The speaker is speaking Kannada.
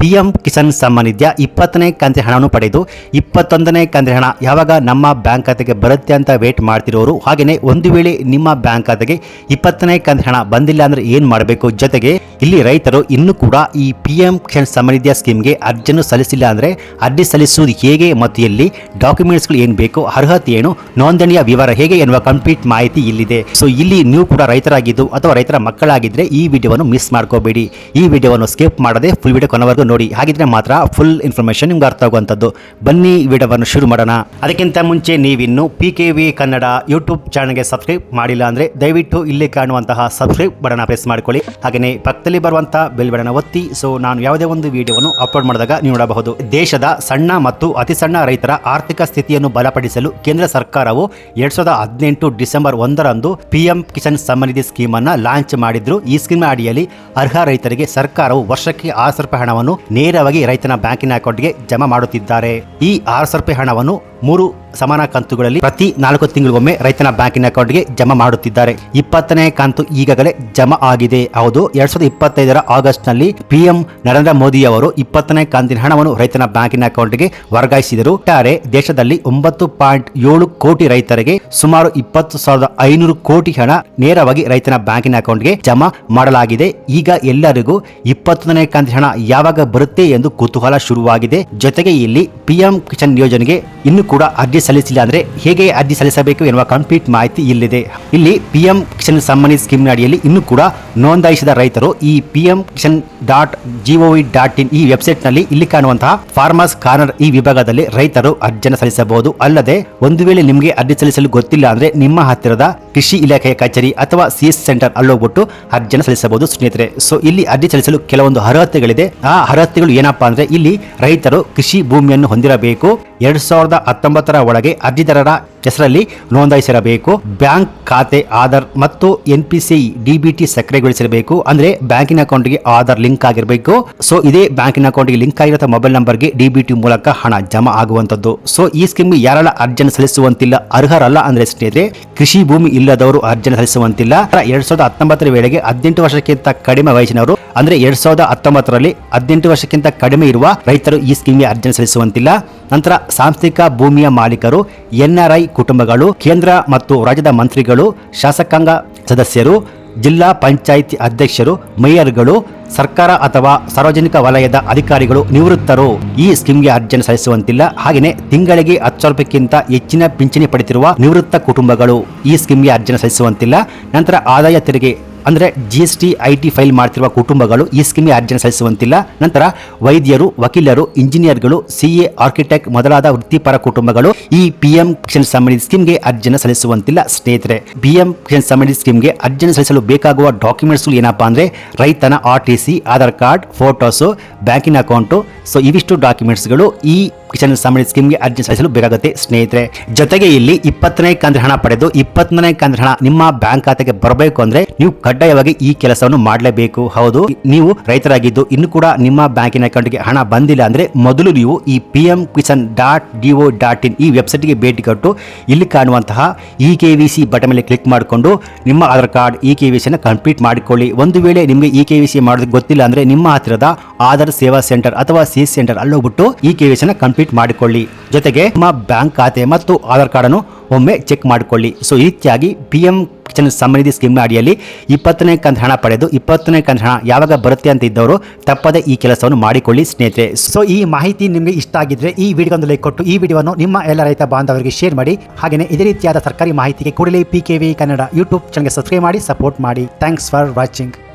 ಪಿಎಂ ಕಿಸಾನ್ ಸಮ್ಮಾನ್ ನಿಧಿಯ ಇಪ್ಪತ್ತನೇ ಕಂತಿನ ಹಣವನ್ನು ಪಡೆದು ಇಪ್ಪತ್ತೊಂದನೇ ಕಂತಿನ ಹಣ ಯಾವಾಗ ನಮ್ಮ ಬ್ಯಾಂಕ್ ಖಾತೆಗೆ ಬರುತ್ತೆ ಅಂತ ವೇಟ್ ಮಾಡ್ತಿರೋರು ಹಾಗೆಯೇ ಒಂದು ವೇಳೆ ನಿಮ್ಮ ಬ್ಯಾಂಕ್ ಖಾತೆಗೆ ಇಪ್ಪತ್ತನೇ ಕಂತಿನ ಹಣ ಬಂದಿಲ್ಲ ಅಂದ್ರೆ ಏನು ಮಾಡಬೇಕು? ಜೊತೆಗೆ ಇಲ್ಲಿ ರೈತರು ಇನ್ನೂ ಕೂಡ ಈ ಪಿ ಎಂ ಕಿಸಾನ್ ಸಮ್ಮಾನ್ ನಿಧಿಯ ಸ್ಕೀಮ್ಗೆ ಅರ್ಜಿಯನ್ನು ಸಲ್ಲಿಸಿಲ್ಲ ಅಂದ್ರೆ ಅರ್ಜಿ ಸಲ್ಲಿಸುವುದು ಹೇಗೆ ಮತ್ತು ಎಲ್ಲಿ? ಡಾಕ್ಯುಮೆಂಟ್ಸ್ಗಳು ಏನು ಬೇಕು? ಅರ್ಹತೆ ಏನು? ನೋಂದಣಿಯ ವಿವರ ಹೇಗೆ ಎನ್ನುವ ಕಂಪ್ಲೀಟ್ ಮಾಹಿತಿ ಇಲ್ಲಿದೆ. ಸೊ ಇಲ್ಲಿ ನೀವು ಕೂಡ ರೈತರಾಗಿದ್ದು ಅಥವಾ ರೈತರ ಮಕ್ಕಳಾಗಿದ್ದರೆ ಈ ವಿಡಿಯೋವನ್ನು ಮಿಸ್ ಮಾಡ್ಕೋಬೇಡಿ. ಈ ವಿಡಿಯೋವನ್ನು ಸ್ಕಿಪ್ ಮಾಡದೆ ಫುಲ್ ವಿಡಿಯೋ ಕೊನೆವರೆಗೂ ನೋಡಿ, ಹಾಗಿದ್ರೆ ಮಾತ್ರ ಫುಲ್ ಇನ್ಫಾರ್ಮೇಶನ್ ನಿಮ್ಗೆ ಅರ್ಥ ಆಗುವಂಥದ್ದು ಬನ್ನಿ ವಿಡಿಯೋವನ್ನು ಶುರು ಮಾಡೋಣ. ಅದಕ್ಕಿಂತ ಮುಂಚೆ ನೀವಿನ್ನು P K V Kannada YouTube ಚಾನಲ್ಗೆ ಸಬ್ಸ್ಕ್ರೈಬ್ ಮಾಡಿಲ್ಲ ಅಂದರೆ ದಯವಿಟ್ಟು ಇಲ್ಲಿ ಕಾಣುವಂತಹ ಸಬ್ಸ್ಕ್ರೈಬ್ ಬಟನ್ ಪ್ರೆಸ್ ಮಾಡ್ಕೊಳ್ಳಿ. ಹಾಗೆಯೇ ಪಕ್ಕದಲ್ಲಿ ಬರುವಂತಹ ಬೆಲ್ ಬಟನ್ ಒತ್ತಿ. ಸೊ ನಾನು ಯಾವುದೇ ಒಂದು ವಿಡಿಯೋವನ್ನು ಅಪ್ಲೋಡ್ ಮಾಡಿದಾಗ ನೀವು ನೋಡಬಹುದು. ದೇಶದ ಸಣ್ಣ ಮತ್ತು ಅತಿ ಸಣ್ಣ ರೈತರ ಆರ್ಥಿಕ ಸ್ಥಿತಿಯನ್ನು ಬಲಪಡಿಸಲು ಕೇಂದ್ರ ಸರ್ಕಾರವು ಎರಡ್ ಸಾವಿರದ ಹದಿನೆಂಟು ಡಿಸೆಂಬರ್ ಒಂದರಂದು ಪಿಎಂ ಕಿಸಾನ್ ಸ್ಕೀಮನ್ನು ಸ್ಕೀಮ್ ಅನ್ನ ಲಾಂಚ್ ಮಾಡಿದ್ರು. ಈ ಸ್ಕೀಮ್ ಅಡಿಯಲ್ಲಿ ಅರ್ಹ ರೈತರಿಗೆ ಸರ್ಕಾರವು ವರ್ಷಕ್ಕೆ ಆರು ಹಣವನ್ನು ನೇರವಾಗಿ ರೈತನ ಬ್ಯಾಂಕಿನ ಅಕೌಂಟ್ಗೆ ಜಮಾ ಮಾಡುತ್ತಿದ್ದಾರೆ. ಈ ಆರು ಸಾವಿರ ರೂಪಾಯಿ ಹಣವನ್ನು ಮೂರು ಸಮಾನ ಕಂತುಗಳಲ್ಲಿ ಪ್ರತಿ ನಾಲ್ಕು ತಿಂಗಳಿಗೊಮ್ಮೆ ರೈತನ ಬ್ಯಾಂಕಿನ ಅಕೌಂಟ್ಗೆ ಜಮಾ ಮಾಡುತ್ತಿದ್ದಾರೆ. ಇಪ್ಪತ್ತನೇ ಕಂತು ಈಗಾಗಲೇ ಜಮಾ ಆಗಿದೆ. ಹೌದು, ಎರಡ್ ಸಾವಿರದ ಇಪ್ಪತ್ತೈದರ ಆಗಸ್ಟ್ನಲ್ಲಿ ಪಿಎಂ ನರೇಂದ್ರ ಮೋದಿ ಅವರು ಇಪ್ಪತ್ತನೇ ಕಂತಿನ ಹಣವನ್ನು ರೈತನ ಬ್ಯಾಂಕಿನ ಅಕೌಂಟ್ಗೆ ವರ್ಗಾಯಿಸಿದರು. ಒಟ್ಟಾರೆ ದೇಶದಲ್ಲಿ ಒಂಬತ್ತು ಪಾಯಿಂಟ್ ಏಳು ಕೋಟಿ ರೈತರಿಗೆ ಸುಮಾರು ಇಪ್ಪತ್ತು ಸಾವಿರದ ಐನೂರು ಕೋಟಿ ಹಣ ನೇರವಾಗಿ ರೈತನ ಬ್ಯಾಂಕಿನ ಅಕೌಂಟ್ಗೆ ಜಮಾ ಮಾಡಲಾಗಿದೆ. ಈಗ ಎಲ್ಲರಿಗೂ ಇಪ್ಪತ್ತನೇ ಕಂತಿನ ಹಣ ಯಾವಾಗ ಬರುತ್ತೆ ಎಂದು ಕುತೂಹಲ ಶುರುವಾಗಿದೆ. ಜೊತೆಗೆ ಇಲ್ಲಿ ಪಿಎಂ ಕಿಸಾನ್ ಯೋಜನೆಗೆ ಇನ್ನು ಕೂಡ ಅರ್ಜಿ ಸಲ್ಲಿಸಿಲ್ಲ ಅಂದ್ರೆ ಹೇಗೆ ಅರ್ಜಿ ಸಲ್ಲಿಸಬೇಕು ಎನ್ನುವ ಕಂಪ್ಲೀಟ್ ಮಾಹಿತಿ ಇಲ್ಲಿದೆ. ಇಲ್ಲಿ ಪಿಎಂ ಕಿಸಾನ್ ಸಮ್ಮಾನಿ ಸ್ಕೀಮ್ ಅಡಿಯಲ್ಲಿ ಇನ್ನು ಕೂಡ ನೋಂದಾಯಿಸಿದ ರೈತರು ಈ PM Kisan dot GOV dot in ಈ ವೆಬ್ಸೈಟ್ನಲ್ಲಿ ಇಲ್ಲಿ ಕಾಣುವಂತಹ ಫಾರ್ಮರ್ಸ್ ಕಾರ್ನರ್ ಈ ವಿಭಾಗದಲ್ಲಿ ರೈತರು ಅರ್ಜಿಯನ್ನು ಸಲ್ಲಿಸಬಹುದು. ಅಲ್ಲದೆ ಒಂದು ವೇಳೆ ನಿಮಗೆ ಅರ್ಜಿ ಸಲ್ಲಿಸಲು ಗೊತ್ತಿಲ್ಲ ಅಂದ್ರೆ ನಿಮ್ಮ ಹತ್ತಿರದ ಕೃಷಿ ಇಲಾಖೆಯ ಕಚೇರಿ ಅಥವಾ ಸಿಎಸ್ ಸೆಂಟರ್ ಅಲ್ಲೋಗ್ಬಿಟ್ಟು ಅರ್ಜಿಯನ್ನು ಸಲ್ಲಿಸಬಹುದು ಸ್ನೇಹಿತರೆ. ಸೊ ಇಲ್ಲಿ ಅರ್ಜಿ ಸಲ್ಲಿಸಲು ಕೆಲವೊಂದು ಅರ್ಹತೆಗಳಿದೆ. ಆ ಅರ್ಹತೆಗಳು ಏನಪ್ಪಾ ಅಂದ್ರೆ ಇಲ್ಲಿ ರೈತರು ಕೃಷಿ ಭೂಮಿಯನ್ನು ಹೊಂದಿರಬೇಕು. ಎರಡ್ ಸಾವಿರದ ಹತ್ತೊಂಬತ್ತರ ಒಳಗೆ ಅರ್ಜಿದಾರರ ಹೆಸರಲ್ಲಿ ನೋಂದಾಯಿಸಿರಬೇಕು. ಬ್ಯಾಂಕ್ ಖಾತೆ, ಆಧಾರ್ ಮತ್ತು ಎನ್ ಪಿ ಸಿ ಡಿಬಿಟಿ ಸಕ್ರಿಯಗೊಳಿಸಿರಬೇಕು. ಅಂದ್ರೆ ಬ್ಯಾಂಕಿನ ಅಕೌಂಟ್ಗೆ ಆಧಾರ್ ಲಿಂಕ್ ಆಗಿರಬೇಕು. ಸೊ, ಇದೇ ಬ್ಯಾಂಕಿನ ಅಕೌಂಟ್ಗೆ ಲಿಂಕ್ ಆಗಿರೋ ಮೊಬೈಲ್ ನಂಬರ್ಗೆ ಡಿಬಿಟಿ ಮೂಲಕ ಹಣ ಜಮಾ ಆಗುವಂತದ್ದು ಸೊ, ಈ ಸ್ಕೀಮ್ ಯಾರೆಲ್ಲ ಅರ್ಜಿಯನ್ನು ಸಲ್ಲಿಸುವಂತಿಲ್ಲ, ಅರ್ಹರಲ್ಲ ಅಂದ್ರೆ ಸ್ನೇಹಿತರೆ, ಕೃಷಿ ಭೂಮಿ ಇಲ್ಲದವರು ಅರ್ಜಿಯನ್ನು ಸಲ್ಲಿಸುವಂತಿಲ್ಲ. ಎರಡ್ ಸಾವಿರದ ಹತ್ತೊಂಬತ್ತರ ವೇಳೆಗೆ ಹದಿನೆಂಟು ವರ್ಷಕ್ಕಿಂತ ಕಡಿಮೆ ವಯಸ್ಸಿನವರು ಅಂದ್ರೆ ಎರಡ್ ಸಾವಿರದ ಹತ್ತೊಂಬತ್ತರಲ್ಲಿ ಹದಿನೆಂಟು ವರ್ಷಕ್ಕಿಂತ ಕಡಿಮೆ ಇರುವ ರೈತರು ಈ ಸ್ಕೀಮ್ಗೆ ಅರ್ಜಿ ಸಲ್ಲಿಸುವಂತಿಲ್ಲ. ನಂತರ ಸಾಂಸ್ಥಿಕ ಭೂಮಿಯ ಮಾಲೀಕರು ಎನ್ಆರ್ಐ ಕುಟುಂಬಗಳು, ಕೇಂದ್ರ ಮತ್ತು ರಾಜ್ಯದ ಮಂತ್ರಿಗಳು, ಶಾಸಕಾಂಗ ಸದಸ್ಯರು, ಜಿಲ್ಲಾ ಪಂಚಾಯಿತಿ ಅಧ್ಯಕ್ಷರು, ಮೇಯರ್ಗಳು, ಸರ್ಕಾರ ಅಥವಾ ಸಾರ್ವಜನಿಕ ವಲಯದ ಅಧಿಕಾರಿಗಳು ನಿವೃತ್ತರು. ಈ ಸ್ಕೀಮ್ಗೆ ಅರ್ಜಿಯನ್ನು ಸಲ್ಲಿಸುವಂತಿಲ್ಲ. ಹಾಗೆಯೇ ತಿಂಗಳಿಗೆ ಹತ್ತು ಸಾವಿರ ರೂಪಾಯಿಗಿಂತ ಹೆಚ್ಚಿನ ಪಿಂಚಣಿ ಪಡೆದಿರುವ ನಿವೃತ್ತ ಕುಟುಂಬಗಳು ಈ ಸ್ಕೀಮ್ಗೆ ಅರ್ಜಿಯನ್ನು ಸಲ್ಲಿಸುವಂತಿಲ್ಲ. ನಂತರ ಆದಾಯ ತೆರಿಗೆ ಅಂದ್ರೆ G S T I T file ಮಾಡ್ತಿರುವ ಕುಟುಂಬಗಳು ಈ ಸ್ಕೀಮ್ಗೆ ಅರ್ಜಿಯನ್ನು ಸಲ್ಲಿಸುವಂತಿಲ್ಲ. ನಂತರ ವೈದ್ಯರು, ವಕೀಲರು, ಇಂಜಿನಿಯರ್ಗಳು ಸಿಎ ಆರ್ಕಿಟೆಕ್ಟ್ ಮೊದಲಾದ ವೃತ್ತಿಪರ ಕುಟುಂಬಗಳು ಈ ಪಿ ಎಂ ಕಿಸಾನ್ ಸಂಬಂಧಿತ ಸ್ಕೀಮ್ಗೆ ಅರ್ಜಿಯನ್ನು ಸಲ್ಲಿಸುವಂತಿಲ್ಲ. ಸ್ನೇಹಿತರೆ ಪಿಎಂ ಕಿಸಾನ್ ಸಂಬಂಧಿತ ಸ್ಕೀಮ್ಗೆ ಅರ್ಜಿಯನ್ನು ಸಲ್ಲಿಸಲು ಬೇಕಾಗುವ ಡಾಕ್ಯುಮೆಂಟ್ಸ್ ಏನಪ್ಪಾ ಅಂದರೆ ರೈತನ R T C Aadhaar card photos ಬ್ಯಾಂಕಿನ ಅಕೌಂಟು ಸೊ ಇವಿಷ್ಟು ಡಾಕ್ಯುಮೆಂಟ್ಸ್ಗಳು ಈ ಕಿಸಾನ್ ಸಮ್ಮಾನ್ ಸ್ಕೀಮ್ಗೆ ಅರ್ಜಿ ಸಲ್ಲಿಸಲು ಬೇಕಾಗುತ್ತೆ. ಸ್ನೇಹಿತರೆ, ಜೊತೆಗೆ ಇಲ್ಲಿ ಇಪ್ಪತ್ತನೇ ಕಂದ್ರ ಹಣ ಪಡೆದು ಇಪ್ಪತ್ತನೇ ಕಂದ್ರ ಹಣ ನಿಮ್ಮ ಬ್ಯಾಂಕ್ ಖಾತೆಗೆ ಬರಬೇಕು ಅಂದ್ರೆ ನೀವು ಕಡ್ಡಾಯವಾಗಿ ಈ ಕೆಲಸವನ್ನು ಮಾಡಲೇಬೇಕು. ಹೌದು, ನೀವು ರೈತರಾಗಿದ್ದು ಇನ್ನು ಕೂಡ ನಿಮ್ಮ ಬ್ಯಾಂಕಿನ ಅಕೌಂಟ್ಗೆ ಹಣ ಬಂದಿಲ್ಲ ಅಂದ್ರೆ ಮೊದಲು ನೀವು ಈ P M Kisan dot DO dot in ಈ ವೆಬ್ಸೈಟ್ಗೆ ಭೇಟಿ ಕೊಟ್ಟು ಇಲ್ಲಿ ಕಾಣುವಂತಹ E K V C button ಮೇಲೆ ಕ್ಲಿಕ್ ಮಾಡಿಕೊಂಡು ನಿಮ್ಮ Aadhaar card, E K V ಸಿನ ಕಂಪ್ಲೀಟ್ ಮಾಡಿಕೊಳ್ಳಿ. ಒಂದು ವೇಳೆ ನಿಮಗೆ ಇ ಕೆ ವಿ ಸಿ ಮಾಡೋದಕ್ಕೆ ಗೊತ್ತಿಲ್ಲ ಅಂದ್ರೆ ನಿಮ್ಮ ಹತ್ತಿರದ ಆಧಾರ್ ಸೇವಾ ಸೆಂಟರ್ ಅಥವಾ ಸಿ ಸೆಂಟರ್ ಅಲ್ಲೋಗ್ಬಿಟ್ಟು ಈ ಕೆ ವಿ ಸಿ ಕಂಪ್ಲೀಟ್ ಮಾಡಿಕೊಳ್ಳಿ. ಜೊತೆಗೆ ನಿಮ್ಮ ಬ್ಯಾಂಕ್ ಖಾತೆ ಮತ್ತು ಆಧಾರ್ ಕಾರ್ಡ್ ಅನ್ನು ಒಮ್ಮೆ ಚೆಕ್ ಮಾಡಿಕೊಳ್ಳಿ. ಸೊ, ಈ ರೀತಿಯಾಗಿ ಪಿ ಎಂ ಕಿಚನ್ ಸಂಬಂಧಿ ಸ್ಕೀಮ್ ಅಡಿಯಲ್ಲಿ ಇಪ್ಪತ್ತನೇ ಕಂತ ಹಣ ಪಡೆದು ಇಪ್ಪತ್ತನೇ ಕಂತ ಹಣ ಯಾವಾಗ ಬರುತ್ತೆ ಅಂತ ಇದ್ದವರು ತಪ್ಪದೆ ಈ ಕೆಲಸವನ್ನು ಮಾಡಿಕೊಳ್ಳಿ ಸ್ನೇಹಿತರೆ. ಸೊ, ಈ ಮಾಹಿತಿ ನಿಮಗೆ ಇಷ್ಟ ಆಗಿದ್ರೆ ಈ ವಿಡಿಯೋಗೊಂದು ಲೈಕ್ ಕೊಟ್ಟು ಈ ವಿಡಿಯೋವನ್ನು ನಿಮ್ಮ ಎಲ್ಲ ರೈತ ಬಾಂಧವರಿಗೆ ಶೇರ್ ಮಾಡಿ. ಹಾಗೆಯೇ ಇದೇ ರೀತಿಯಾದ ಸರ್ಕಾರಿ ಮಾಹಿತಿಗೆ ಕೂಡಲೇ P K V Kannada YouTube ಚಾನಲ್ಗೆ ಸಬ್ಸ್ಕ್ರೈಬ್ ಮಾಡಿ, ಸಪೋರ್ಟ್ ಮಾಡಿ. Thanks for watching